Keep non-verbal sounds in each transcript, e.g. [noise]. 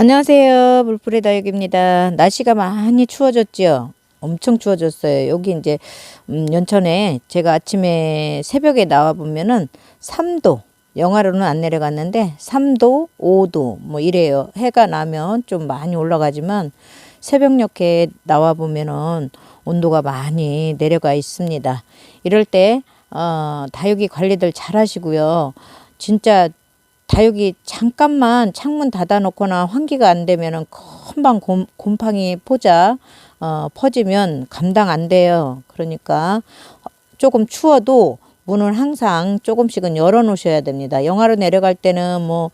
안녕하세요. 물풀의 다육입니다. 날씨가 많이 추워졌죠. 엄청 추워졌어요. 여기 이제 음, 연천에 제가 아침에 새벽에 나와 보면은 3도 영하로는 안 내려갔는데 3도, 5도 뭐 이래요. 해가 나면 좀 많이 올라가지만 새벽녘에 나와 보면은 온도가 많이 내려가 있습니다. 이럴 때 어, 다육이 관리들 잘 하시고요. 진짜 다육이 잠깐만 창문 닫아놓거나 환기가 안 되면은 금방 곰, 곰팡이 포자 어, 퍼지면 감당 안 돼요. 그러니까 조금 추워도 문을 항상 조금씩은 열어 놓으셔야 됩니다. 영하로 내려갈 때는 뭐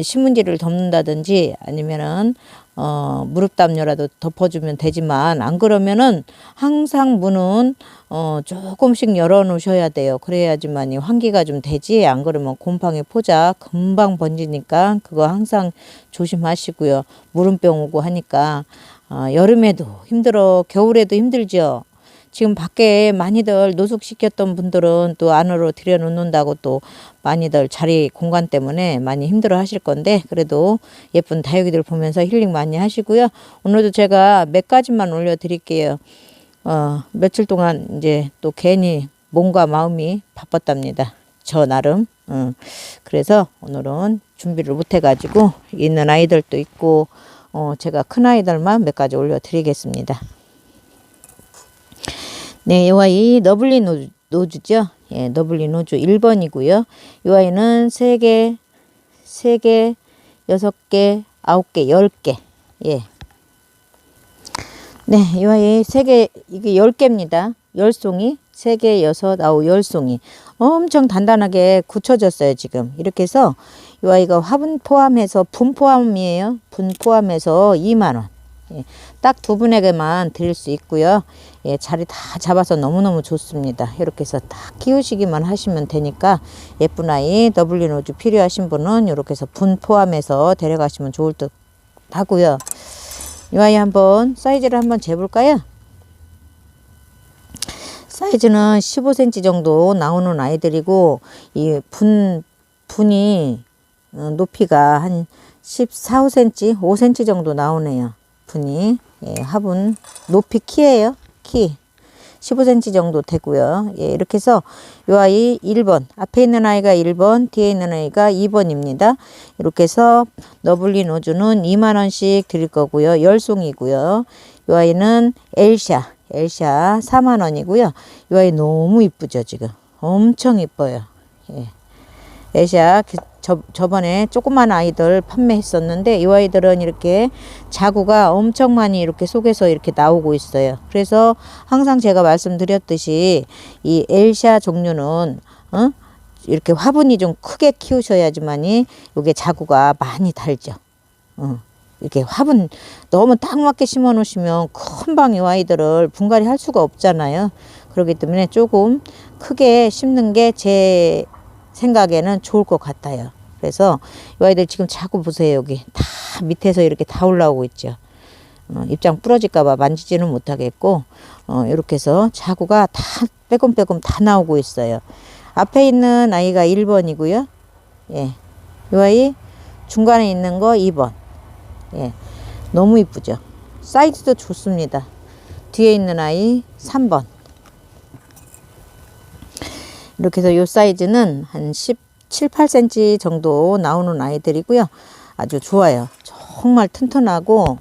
신문지를 덮는다든지 아니면은 어, 무릎 담요라도 덮어주면 되지만 안 그러면은 항상 문은 어, 조금씩 열어 놓으셔야 돼요. 그래야지만 이 환기가 좀 되지. 안 그러면 곰팡이 포자 금방 번지니까 그거 항상 조심하시고요. 무름병 오고 하니까 어, 여름에도 힘들어, 겨울에도 힘들죠. 지금 밖에 많이들 노숙시켰던 분들은 또 안으로 들여놓는다고 또 많이들 자리 공간 때문에 많이 힘들어 하실 건데 그래도 예쁜 다육이들 보면서 힐링 많이 하시고요. 오늘도 제가 몇 가지만 올려드릴게요. 어, 며칠 동안 이제 또 괜히 몸과 마음이 바빴답니다. 저 나름. 어, 그래서 오늘은 준비를 못 해가지고 있는 아이들도 있고 어, 제가 큰 아이들만 몇 가지 올려드리겠습니다. 네, 이 아이 너블리 노주, 노주죠. 예, 너블리 노주 1번이고요. 이 아이는 3개, 3개, 6개, 9개, 10개. 예. 네, 이 아이 3개, 이게 10개입니다. 10송이, 3개, 6, 9, 10송이. 엄청 단단하게 굳혀졌어요, 지금. 이렇게 해서 이 아이가 화분 포함해서 분 포함이에요. 분 포함해서 2만원. 예, 딱 두 분에게만 드릴 수 있고요. 예, 자리 다 잡아서 너무너무 좋습니다. 이렇게 해서 딱 키우시기만 하시면 되니까 예쁜 아이 더블린 우주 필요하신 분은 이렇게 해서 분 포함해서 데려가시면 좋을 듯 하고요. 이 아이 한번 사이즈를 한번 재볼까요? 사이즈는 15cm 정도 나오는 아이들이고 이 분 분이 어, 높이가 한 14, 5cm, 5cm 정도 나오네요. 분이 예, 화분 높이 키예요. 키 15cm 정도 되고요. 예, 이렇게 해서 이 아이 1번 앞에 있는 아이가 1번 뒤에 있는 아이가 2번입니다. 이렇게 해서 너블리 노즈는 2만원씩 드릴 거고요. 10송이고요. 이 아이는 엘샤 엘샤 4만원이고요. 이 아이 너무 이쁘죠 지금 엄청 이뻐요. 예. 엘샤 그 저, 저번에 조그만 아이들 판매했었는데 이 아이들은 이렇게 자구가 엄청 많이 이렇게 속에서 이렇게 나오고 있어요. 그래서 항상 제가 말씀드렸듯이 이 엘샤 종류는 어? 이렇게 화분이 좀 크게 키우셔야지만이 이게 자구가 많이 달죠. 어. 이렇게 화분 너무 딱 맞게 심어 놓으시면 금방 이 아이들을 분갈이 할 수가 없잖아요. 그렇기 때문에 조금 크게 심는 게 제 생각에는 좋을 것 같아요. 그래서 이 아이들 지금 자꾸 보세요. 여기 다 밑에서 이렇게 다 올라오고 있죠. 어, 입장 부러질까봐 만지지는 못하겠고 어, 이렇게 해서 자구가 다 빼꼼빼꼼 다 나오고 있어요. 앞에 있는 아이가 1번이고요. 예. 이 아이 중간에 있는 거 2번. 예. 너무 이쁘죠. 사이즈도 좋습니다. 뒤에 있는 아이 3번. 이렇게 해서 요 사이즈는 한 17, 8cm 정도 나오는 아이들이고요. 아주 좋아요. 정말 튼튼하고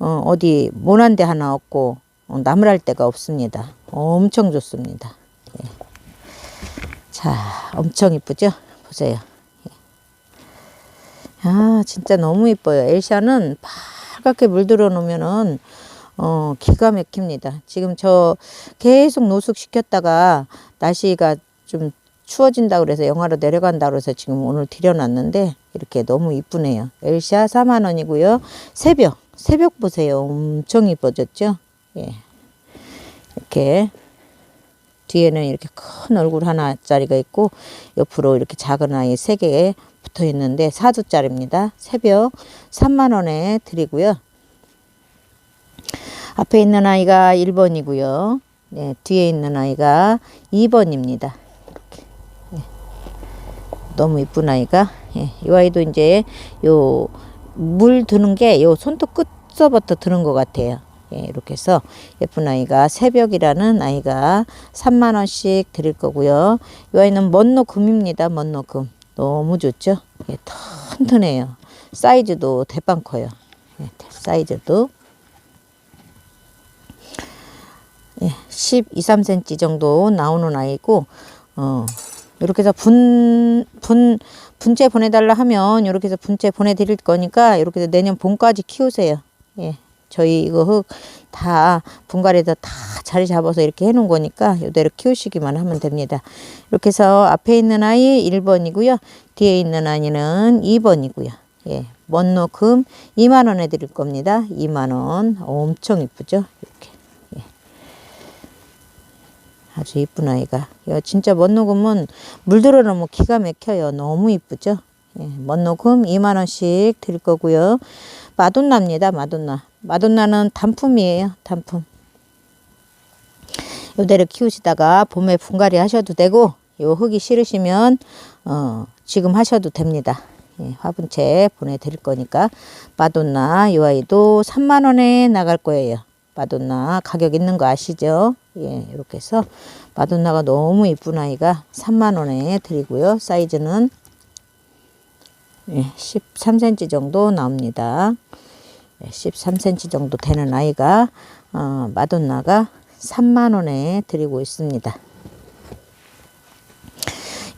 어, 어디 모난 데 하나 없고 어, 나무랄 데가 없습니다. 엄청 좋습니다. 예. 자, 엄청 이쁘죠? 보세요. 예. 아, 진짜 너무 이뻐요. 엘샤는 빨갛게 물들어 놓으면은 어, 기가 막힙니다. 지금 저 계속 노숙 시켰다가 날씨가 좀 추워진다 그래서 영하로 내려간다 그래서 지금 오늘 들여놨는데 이렇게 너무 이쁘네요. 엘샤 4만 원이고요. 새벽 새벽 보세요. 엄청 이뻐졌죠? 예. 이렇게 뒤에는 이렇게 큰 얼굴 하나짜리가 있고 옆으로 이렇게 작은 아이 세 개 붙어 있는데 사두짜리입니다. 새벽 3만 원에 드리고요. 앞에 있는 아이가 1번이고요. 네, 뒤에 있는 아이가 2번입니다. 너무 이쁜 아이가 예, 이 아이도 이제 요 물 드는 게 요 손톱 끝서부터 드는 것 같아요. 예, 이렇게 해서 예쁜 아이가 새벽이라는 아이가 3만 원씩 드릴 거고요. 이 아이는 먼노금입니다. 먼노금. 너무 좋죠? 예, 튼튼해요. 사이즈도 대빵 커요. 예, 사이즈도 예, 12, 3cm 정도 나오는 아이고 어, 이렇게 해서 분, 분, 분째 보내달라 하면 이렇게 해서 분째 보내드릴 거니까 이렇게 해서 내년 봄까지 키우세요. 예. 저희 이거 흙 다 분갈이에다 다 자리 잡아서 이렇게 해놓은 거니까 이대로 키우시기만 하면 됩니다. 이렇게 해서 앞에 있는 아이 1번이고요. 뒤에 있는 아이는 2번이고요. 예. 먼노 금 2만 원에 드릴 겁니다. 2만 원. 엄청 이쁘죠? 이렇게. 예. 아주 이쁜 아이가. 야, 진짜 먼노금은 물 들어놓으면 기가 막혀요. 너무 이쁘죠? 예, 먼노금 2만 원씩 드릴 거고요. 마돈나입니다. 마돈나. 마돈나는 단품이에요. 단품. 요대로 키우시다가 봄에 분갈이 하셔도 되고 요 흙이 싫으시면 어, 지금 하셔도 됩니다. 예, 화분채 보내드릴 거니까 마돈나 이 아이도 3만 원에 나갈 거예요. 마돈나 가격 있는 거 아시죠? 예, 이렇게 해서 마돈나가 너무 이쁜 아이가 3만 원에 드리고요. 사이즈는 예, 13cm 정도 나옵니다. 예, 13cm 정도 되는 아이가 어, 마돈나가 3만 원에 드리고 있습니다.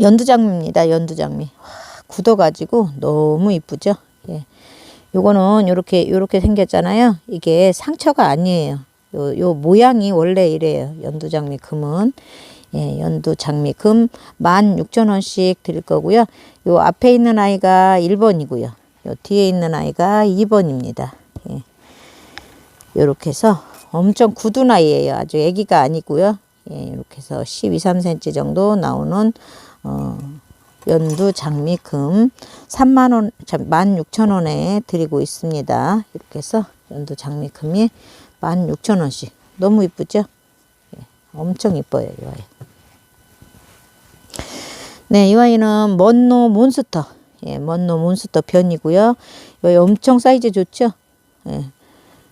연두장미입니다. 연두장미. 와, 굳어가지고 너무 이쁘죠? 예. 요거는 요렇게 요렇게 생겼잖아요. 이게 상처가 아니에요. 요, 요 모양이 원래 이래요. 연두장미 금은. 예, 연두 장미 금 16,000원씩 드릴 거고요. 요 앞에 있는 아이가 1번이고요. 요 뒤에 있는 아이가 2번입니다. 예. 요렇게 해서 엄청 굳은 아이예요. 아주 애기가 아니고요. 예, 이렇게 해서 12, 3cm 정도 나오는 어, 연두 장미 금 3만 원, 16,000원에 드리고 있습니다. 이렇게 해서 연두 장미 금이 16,000원씩. 너무 이쁘죠? 예, 엄청 이뻐요, 이 아이. 네, 이 아이는 먼노 몬스터. 예, 먼노 몬스터 변이고요. 이 엄청 사이즈 좋죠? 예.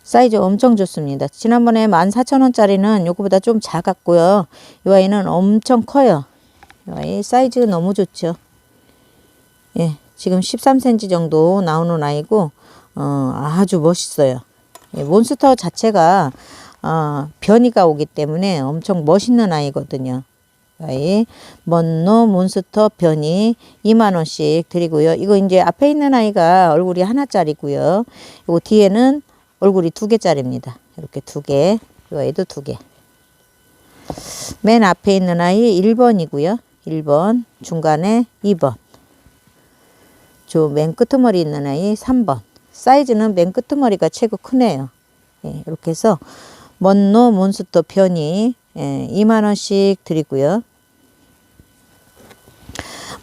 사이즈 엄청 좋습니다. 지난번에 14,000원짜리는 요거보다 좀 작았고요. 이 아이는 엄청 커요. 이 아이 사이즈 너무 좋죠. 예, 지금 13cm 정도 나오는 아이고 어, 아주 멋있어요. 예, 몬스터 자체가 어, 변이가 오기 때문에 엄청 멋있는 아이거든요. 아이 먼노 몬스터 변이 2만 원씩 드리고요. 이거 이제 앞에 있는 아이가 얼굴이 하나짜리고요. 이거 뒤에는 얼굴이 두 개짜리입니다. 이렇게 두 개. 이 아이도 두 개. 맨 앞에 있는 아이 1번이고요. 1번, 중간에 2번. 저맨 끄트머리 있는 아이 3번. 사이즈는 맨 끄트머리가 최고 크네요. 예, 이렇게 해서 먼노 몬스터 편이 예, 2만원씩 드리고요.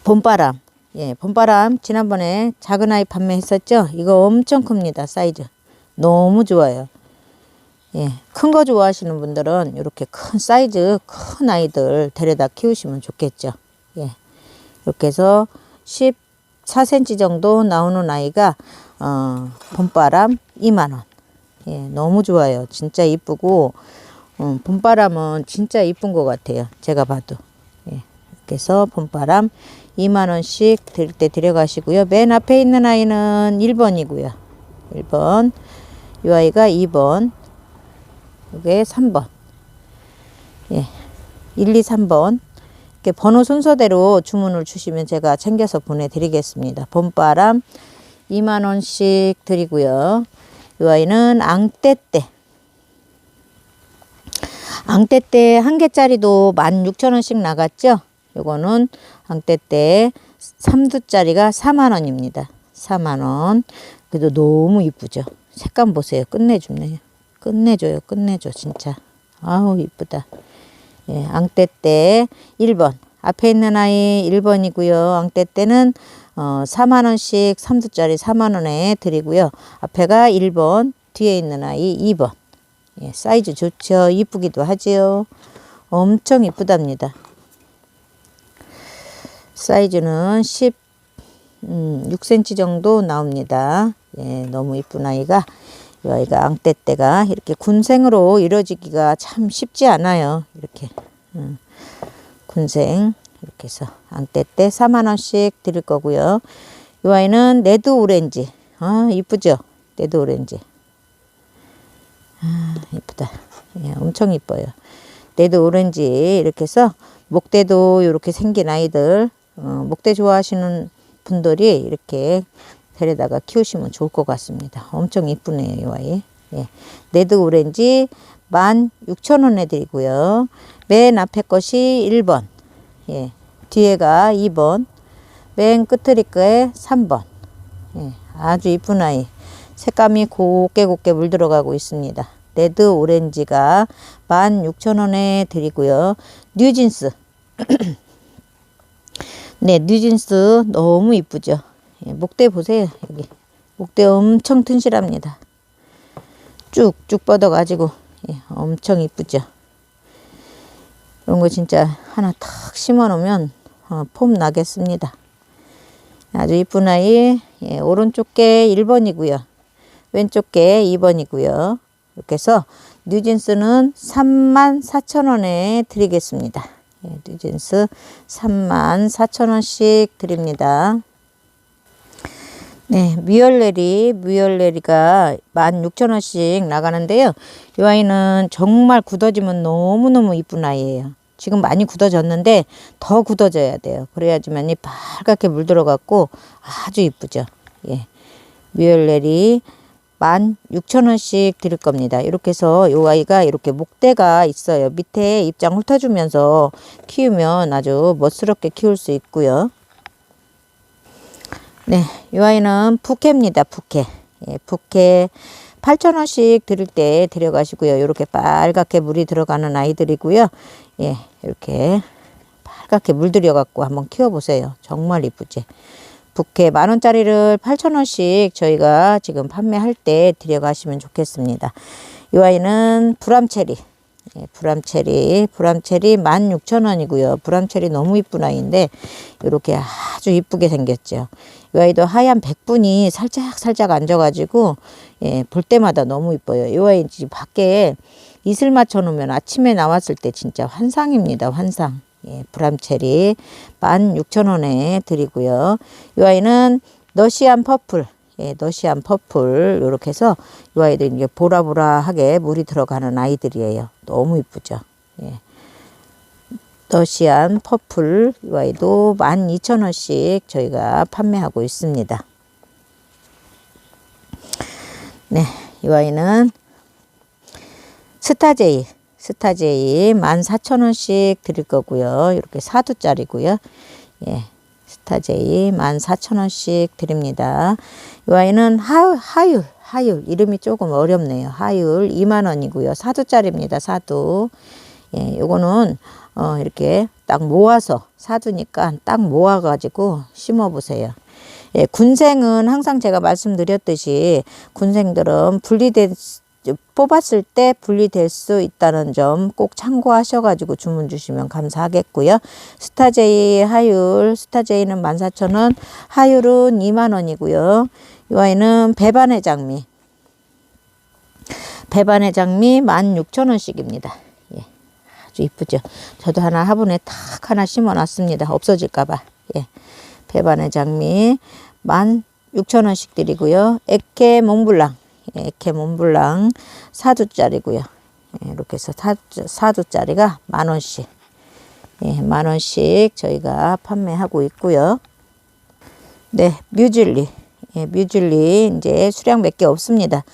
봄바람. 예, 봄바람 지난번에 작은 아이 판매했었죠? 이거 엄청 큽니다. 사이즈. 너무 좋아요. 예, 큰 거 좋아하시는 분들은 이렇게 큰 사이즈 큰 아이들 데려다 키우시면 좋겠죠. 예, 이렇게 해서 14cm 정도 나오는 아이가 어, 봄바람 2만 원. 예, 너무 좋아요. 진짜 이쁘고 어, 봄바람은 진짜 이쁜 것 같아요. 제가 봐도. 예, 이렇게 해서 봄바람 2만 원씩 드릴 때 데려가시고요. 맨 앞에 있는 아이는 1번이고요. 1번. 이 아이가 2번. 이게 3번. 예. 1, 2, 3번. 이렇게 번호 순서대로 주문을 주시면 제가 챙겨서 보내드리겠습니다. 봄바람 2만원씩 드리고요. 이 아이는 앙떼떼. 앙떼떼 한 개짜리도 16,000원씩 나갔죠? 요거는 앙떼떼 3두짜리가 4만원입니다. 4만원. 그래도 너무 이쁘죠? 색감 보세요. 끝내주네요. 끝내줘요. 끝내줘. 진짜. 아우, 이쁘다. 예, 앙떼떼 1번. 앞에 있는 아이 1번이고요. 앙떼떼는 어, 4만원씩 3두짜리 4만원에 드리고요. 앞에가 1번, 뒤에 있는 아이 2번. 예, 사이즈 좋죠. 이쁘기도 하지요. 엄청 이쁘답니다. 사이즈는 10, 음, 6cm 정도 나옵니다. 예, 너무 이쁜 아이가 이 아이가 앙떼떼가 이렇게 군생으로 이루어지기가 참 쉽지 않아요. 이렇게 음, 군생 이렇게 해서 앙떼떼 4만 원씩 드릴 거고요. 이 아이는 레드 오렌지 아 이쁘죠? 레드 오렌지 아 이쁘다. 예, 엄청 이뻐요. 레드 오렌지 이렇게 해서 목대도 이렇게 생긴 아이들 어, 목대 좋아하시는 분들이 이렇게 데려다가 키우시면 좋을 것 같습니다. 엄청 이쁘네요, 이. 예. 레드 오렌지 16,000원에 드리고요. 맨 앞에 것이 1번. 예. 뒤에가 2번. 맨 끝트리 거에 3번. 예. 아주 이쁜 아이. 색감이 곱게 곱게 물들어가고 있습니다. 레드 오렌지가 16,000원에 드리고요. 뉴진스. [clears throat] 네, 뉴진스 너무 이쁘죠. 예, 목대 보세요. 여기. 목대 엄청 튼실합니다. 쭉쭉 뻗어가지고 예, 엄청 이쁘죠. 이런 거 진짜 하나 탁 심어 놓으면 어, 폼 나겠습니다. 아주 이쁜 아이 예, 오른쪽 게 1번이고요. 왼쪽 게 2번이고요. 이렇게 해서 뉴진스는 34,000원에 드리겠습니다. 예, 뉴진스 34,000원씩 드립니다. 네, 뮤얼레리, 뮤얼레리가 16,000원씩 나가는데요. 이 아이는 정말 굳어지면 너무너무 이쁜 아이예요. 지금 많이 굳어졌는데 더 굳어져야 돼요. 그래야지만이 빨갛게 물들어갖고 아주 이쁘죠. 예. 뮤얼레리 16,000원씩 드릴 겁니다. 이렇게 해서 이 아이가 이렇게 목대가 있어요. 밑에 입장 훑어주면서 키우면 아주 멋스럽게 키울 수 있고요. 네, 이 아이는 부케입니다. 부케. 예, 부케 8,000원씩 드릴 때 데려가시고요. 이렇게 빨갛게 물이 들어가는 아이들이고요. 예, 이렇게 빨갛게 물 들여 갖고 한번 키워보세요. 정말 이쁘지. 부케 만 원짜리를 8,000원씩 저희가 지금 판매할 때 데려가시면 좋겠습니다. 이 아이는 브람체리. 예, 브람체리, 브람체리 16,000원이고요. 브람체리 너무 이쁜 아이인데 이렇게 아주 이쁘게 생겼죠. 이 아이도 하얀 백분이 살짝 살짝 앉아가지고 예, 볼 때마다 너무 이뻐요. 이 아이 집 밖에 이슬 맞춰 놓으면 아침에 나왔을 때 진짜 환상입니다. 환상. 예, 브람체리 16,000원에 드리고요. 이 아이는 너시안 퍼플. 예, 너시안 퍼플 이렇게 해서 이 아이들 이제 보라보라하게 물이 들어가는 아이들이에요. 너무 이쁘죠. 예. 러시안 퍼플 이 아이도 12,000원씩 저희가 판매하고 있습니다. 네, 이 아이는 스타제이, 스타제이 14,000원씩 드릴 거고요. 이렇게 사두짜리고요. 예, 스타제이 14,000원씩 드립니다. 이 아이는 하, 하율, 하율 이름이 조금 어렵네요. 하율 2만 원이고요. 사두짜리입니다. 사두. 예, 요거는 어, 이렇게 딱 모아서 사두니까 딱 모아 가지고 심어 보세요. 예, 군생은 항상 제가 말씀드렸듯이 군생들은 분리된 뽑았을 때 분리될 수 있다는 점 꼭 참고하셔가지고 주문 주시면 감사하겠고요. 스타제이 하율, 스타제이는 14,000원, 하율은 2만원이고요. 이 아이는 배반의 장미. 배반의 장미 16,000원씩입니다. 예, 아주 이쁘죠. 저도 하나 화분에 탁 하나 심어 놨습니다. 없어질까봐. 예, 배반의 장미 16,000원씩 드리고요. 에케 몽블랑. 예, 에케 몽블랑 사두짜리고요. 예, 이렇게 해서 사두, 사두짜리가 만원씩. 예, 만원씩 저희가 판매하고 있고요. 네, 뮤즐리. 예, 뮤즐리 이제 수량 몇 개 없습니다.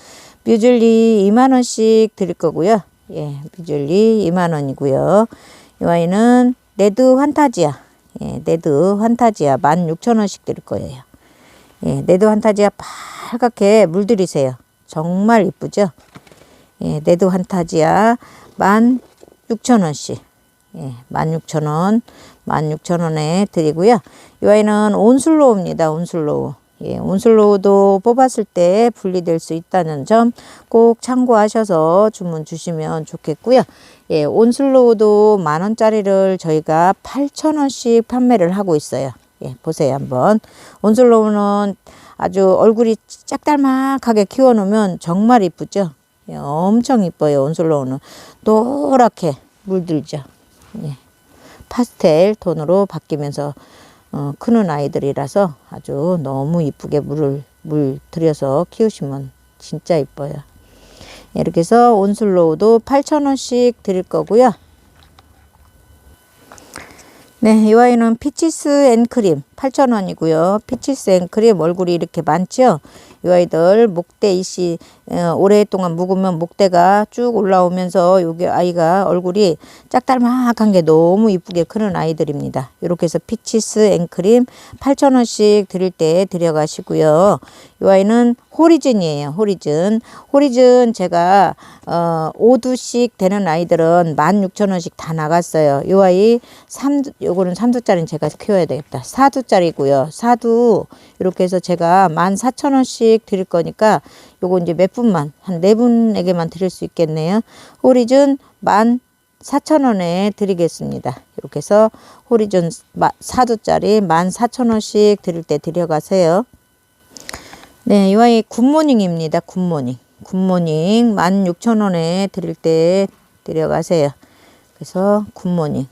뮤즐리 2만 원씩 드릴 거고요. 예, 뮤즐리 2만 원이고요. 이 와인은 레드 환타지아. 예, 레드 환타지아 16,000원씩 드릴 거예요. 예, 레드 환타지아 빨갛게 물들이세요. 정말 이쁘죠? 예, 레드 환타지아 16,000원씩. 예, 16,000원, 16,000원에 드리고요. 이 와인은 온슬로우입니다. 온슬로우. 예, 온슬로우도 뽑았을 때 분리될 수 있다는 점 꼭 참고하셔서 주문 주시면 좋겠고요. 예, 온슬로우도 만 원짜리를 저희가 8천 원씩 판매를 하고 있어요. 예, 보세요 한번. 온슬로우는 아주 얼굴이 짝달막하게 키워놓으면 정말 이쁘죠. 예, 엄청 이뻐요. 온슬로우는 노랗게 물들죠. 예. 파스텔 톤으로 바뀌면서 어, 크는 아이들이라서 아주 너무 이쁘게 물을 물 들여서 키우시면 진짜 이뻐요. 이렇게 해서 온슬로우도 8,000원씩 드릴 거고요. 네, 이 아이는 피치스 앤크림 8,000원이고요. 피치스 앤크림 얼굴이 이렇게 많죠? 이 아이들 목대 이씨 어, 오랫동안 묵으면 목대가 쭉 올라오면서 여기 아이가 얼굴이 짝달막한 게 너무 이쁘게 크는 아이들입니다. 이렇게 해서 피치스 앤크림 8,000원씩 드릴 때 드려가시고요. 이 아이는 호리즌이에요. 호리즌. 호리즌 제가 어 5두씩 되는 아이들은 16,000원씩 다 나갔어요. 이 아이 3 요거는 3두짜리는 제가 키워야 되겠다. 4두 짜리고요. 4두 이렇게 해서 제가 14,000원씩 드릴 거니까 요거 이제 몇 분만 한 네 분에게만 드릴 수 있겠네요. 호리즌 14,000원에 드리겠습니다. 이렇게 해서 호리즌 4두짜리 14,000원씩 드릴 때 드려가세요. 네, 이 아이 굿모닝입니다. 굿모닝. 굿모닝 16,000원에 드릴 때 드려가세요. 그래서 굿모닝.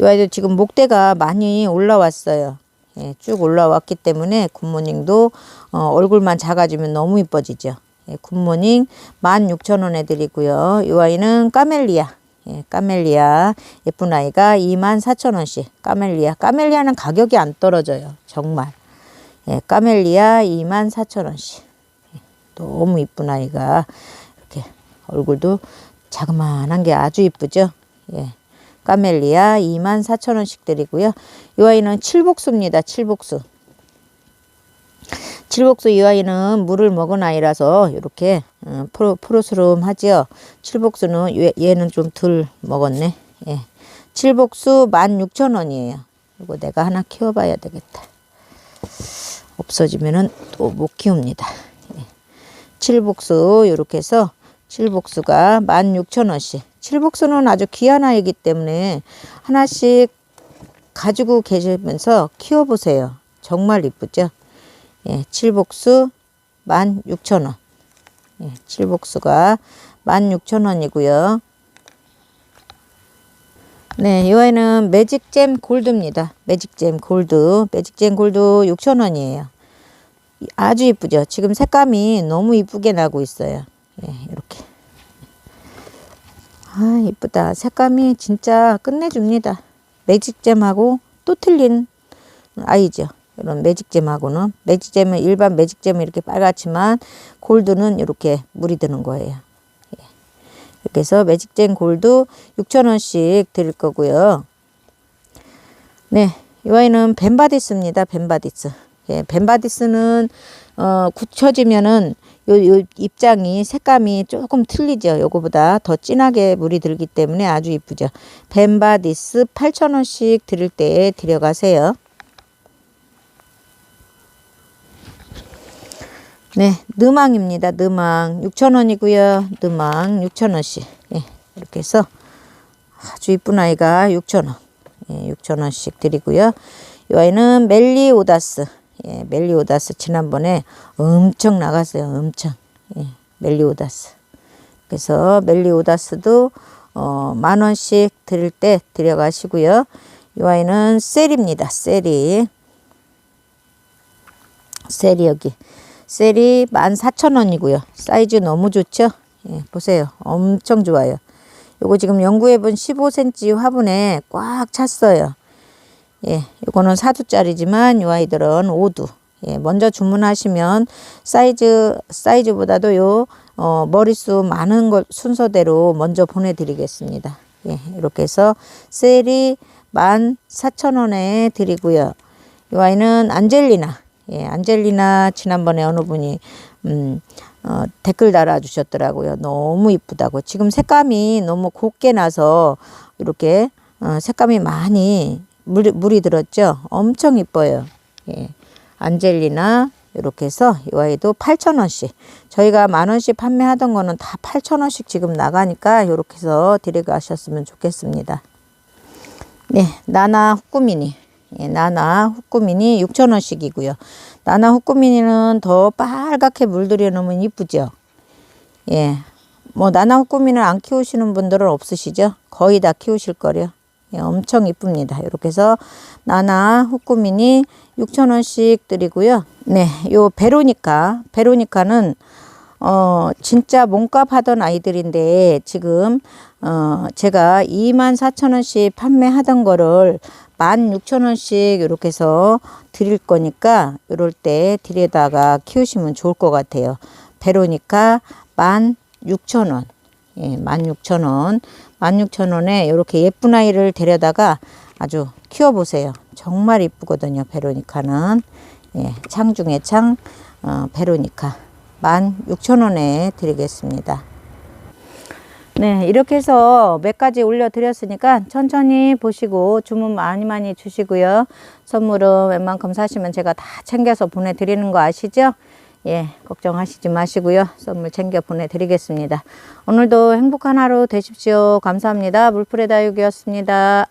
이 아이도 지금 목대가 많이 올라왔어요. 예, 쭉 올라왔기 때문에 굿모닝도 어, 얼굴만 작아지면 너무 이뻐지죠. 예, 굿모닝 16,000원에 드리고요. 이 아이는 까멜리아. 예, 까멜리아 예쁜 아이가 24,000원씩. 까멜리아. 까멜리아는 가격이 안 떨어져요. 정말. 예, 까멜리아 24,000원씩. 예, 너무 이쁜 아이가 이렇게 얼굴도 자그마한 게 아주 이쁘죠. 예. 까멜리아 24,000원씩 드리고요. 이 아이는 칠복수입니다. 칠복수. 칠복수 이 아이는 물을 먹은 아이라서 이렇게 어, 프로, 프로스름 하지요. 칠복수는 얘- 얘는 좀 덜 먹었네. 예. 칠복수 16,000원이에요. 이거 내가 하나 키워봐야 되겠다. 없어지면은 또 못 키웁니다. 예. 칠복수 이렇게 해서 칠복수가 16,000원씩. 칠복수는 아주 귀한 아이기 때문에 하나씩 가지고 계시면서 키워보세요. 정말 이쁘죠? 예, 칠복수 16,000원. 예, 칠복수가 16,000원이고요. 네, 이 아이는 매직잼 골드입니다. 매직잼 골드. 매직잼 골드 6,000원이에요. 아주 이쁘죠? 지금 색감이 너무 이쁘게 나고 있어요. 예, 이렇게. 아, 이쁘다. 색감이 진짜 끝내줍니다. 매직잼하고 또 틀린 아이죠. 이런 매직잼하고는 매직잼은 일반 매직잼은 이렇게 빨갛지만 골드는 이렇게 물이 드는 거예요. 예. 이렇게 해서 매직잼 골드 6,000원씩 드릴 거고요. 네, 이 아이는 벤바디스입니다. 벤바디스. 예, 벤바디스는 어, 굳혀지면은 요, 요 입장이 색감이 조금 틀리죠. 요거보다 더 진하게 물이 들기 때문에 아주 이쁘죠. 벤바디스 8,000원씩 드릴 때 드려가세요. 네, 느망입니다. 느망 6,000원이고요. 느망 6,000원씩. 예, 이렇게 해서 아주 이쁜 아이가 6,000원. 예, 6,000원씩 드리고요. 이 아이는 멜리오다스. 예, 멜리오다스 지난번에 엄청 나갔어요. 엄청. 예, 멜리오다스. 그래서 멜리오다스도 어, 만 원씩 드릴 때 드려가시고요. 이 아이는 셀입니다. 셀이. 셀이 여기. 셀이 14,000원이고요. 사이즈 너무 좋죠? 예, 보세요. 엄청 좋아요. 요거 지금 연구해본 15cm 화분에 꽉 찼어요. 예, 요거는 4두짜리지만 요 아이들은 5두. 예, 먼저 주문하시면 사이즈, 사이즈보다도 요, 어, 머리수 많은 걸 순서대로 먼저 보내 드리겠습니다. 예, 이렇게 해서 셀이 14,000원에 드리고요. 요 아이는 안젤리나. 예, 안젤리나 지난번에 어느 분이 음, 어, 댓글 달아 주셨더라고요. 너무 이쁘다고. 지금 색감이 너무 곱게 나서 이렇게 어, 색감이 많이 물이, 물이 들었죠. 엄청 이뻐요. 예, 안젤리나 이렇게 해서 이 아이도 8,000원씩. 저희가 만 원씩 판매하던 거는 다 8,000원씩 지금 나가니까 이렇게 해서 데려가셨으면 좋겠습니다. 네, 나나 후꾸미니. 예, 나나 후꾸미니 6,000원씩이고요. 나나 후꾸미니는 더 빨갛게 물들여 놓으면 이쁘죠. 예. 뭐 나나 후꾸미는 안 키우시는 분들은 없으시죠? 거의 다 키우실 거래요. 예, 엄청 이쁩니다. 이렇게 해서 나나 후꾸미니 6,000원씩 드리고요. 네, 요 베로니카. 베로니카는 어, 진짜 몸값 하던 아이들인데 지금 어, 제가 24,000원씩 판매하던 거를 16,000원씩 이렇게 해서 드릴 거니까 이럴 때 들여다가 키우시면 좋을 것 같아요. 베로니카 16,000원. 예, 16,000원. 16,000원에 이렇게 예쁜 아이를 데려다가 아주 키워보세요. 정말 이쁘거든요. 베로니카는. 예, 창 중에 창, 어, 베로니카. 16,000원에 드리겠습니다. 네, 이렇게 해서 몇 가지 올려드렸으니까 천천히 보시고 주문 많이 많이 주시고요. 선물은 웬만큼 사시면 제가 다 챙겨서 보내드리는 거 아시죠? 예, 걱정하시지 마시고요. 선물 챙겨 보내드리겠습니다. 오늘도 행복한 하루 되십시오. 감사합니다. 물풀의 다육이었습니다.